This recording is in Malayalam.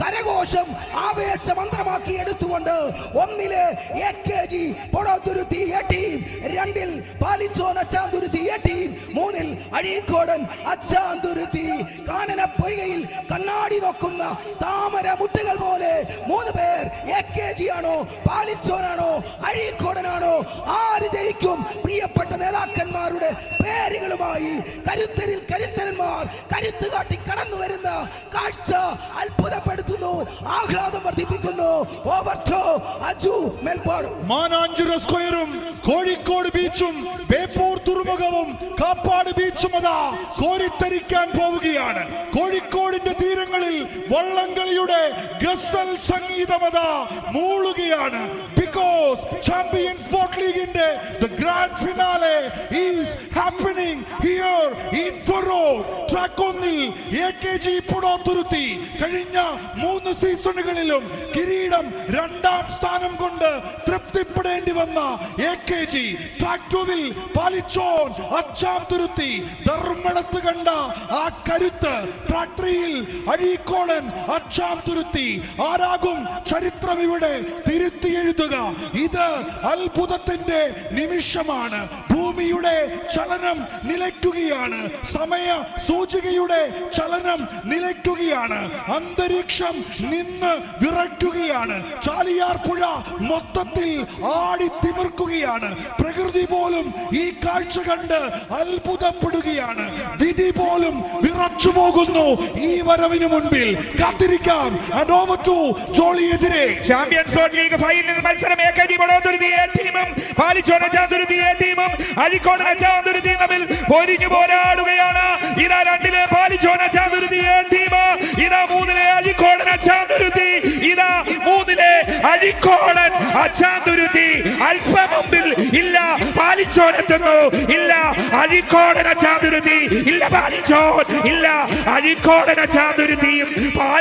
കരഘോഷം ആവേശമന്ത്രമാക്കി എടുത്തുകൊണ്ട് ഒന്നിൽ A K G Podothuruthy A രണ്ടിൽ പാലിച്ചോൻ അച്ചാന്തുരുത്തി എ ടീം മൂന്നിൽ അഴീക്കോടൻ അച്ചാന്തുരുത്തി. കാനന പൊയ്കയിൽ കണ്ണാടി നോക്കുന്ന താമര മുട്ടുകൾ പോലെ മൂന്ന് പേർ എ കെ ജി ആണോ പാലിച്ചോനാണോ അഴീക്കോടനാണോ ആര് ജയിക്കും? പ്രിയപ്പെട്ട നേതാക്കന്മാരുടെ പേരുകളുമായി കരുത്തരിൽ കരുത്തരന്മാർ കരുത്ത് കാട്ടി കടന്നു വരുന്ന കാഴ്ച അത്ഭുതപ്പെടുത്തുന്നു ആഹ്ലാദം വർദ്ധിപ്പിക്കുന്നു. അജു സ്ക്വയറും കോഴിക്കോട് ബീച്ചും ബേപ്പൂർ തുറമുഖവും കാപ്പാട് ബീച്ചും അതാ കോരിത്തരിക്കാൻ പോവുകയാണ്. കോഴിക്കോടിന്റെ തീരങ്ങളിൽ വള്ളംകളിയുടെ ഗസൽ സംഗീതമത മൂളുകയാണ്. ബിക്കോസ് ചാമ്പ്യൻസ് സ്പോർട്ട് ലീഗിന്റെ grand finale is happening here in Faro. Track A K G Podothuruthy കഴിഞ്ഞ മൂന്ന് സീസണുകളിലും കിരീടം രണ്ടാം സ്ഥാനം കൊണ്ട് തൃപ്തിപ്പെടേണ്ടി വന്ന എ കെ ജി ട്രാക്ക് ടൂവിൽ പാലിച്ചോൻ അച്ചാം തുരുത്തി. ധർമ്മടത്ത് കണ്ട ആ കരുത്ത് ട്രാക്ക് ത്രീയിൽ അഴീക്കോളൻ അച്ചാം തുരുത്തി. ആരാകും ചരിത്രം ഇവിടെ തിരുത്തി എഴുതുക. ഇത് അത്ഭുതത്തിന്റെ നിമിഷമാണ്. ഭൂമിയുടെ ചലനം നിലയ്ക്കുകയാണ്. സമയ സൂചികയുടെ ചലനം നിലയ്ക്കുകയാണ്. അന്തരീക്ഷം നിന്ന് വിറയ്ക്കുകയാണ്. ചാലിയാർ പുഴ മൊത്തത്തിൽ ആടി തിമിർക്കുകയാണ്. പ്രകൃതി പോലും ഈ കാഴ്ച കണ്ട് അത്ഭുതപ്പെടുകയാണ്. വിധി പോലും വിറച്ചു പോകുന്നു ഈ വരവിന് മുൻപിൽ. കാത്തിരിക്കാം. ജോളിയെതിരെ. ചാമ്പ്യൻസ് ലീഗ് ഫൈനൽ മത്സരം എ ടീമും പാലിച്ചോന ചാതുരുത്തി എ ടീമും അഴിക്കോടന ചാതുരുത്തി തമ്മിൽ പൊരിഞ്ഞു പോരാടുകയാണ്. ഇതാ രണ്ടിലെ പാലിച്ചോന ചാതുരുത്തി എ ടീം. ഇതാ മൂന്നിലെ അഴിക്കോടന ചാതുരുത്തി. ഇതാ മൂന്നിലെ അഴിക്കോടൻ അച്ചാതുരുത്തി അല്പം മുമ്പിൽ ഇല്ല പാലിച്ചോനെത്തുന്നു ഇല്ല അഴിക്കോടന ചാതുരുത്തി. ഇല്ല പാലിച്ചോൻ. ഇല്ല അഴിക്കോടന ചാതുരുത്തിയും പാലി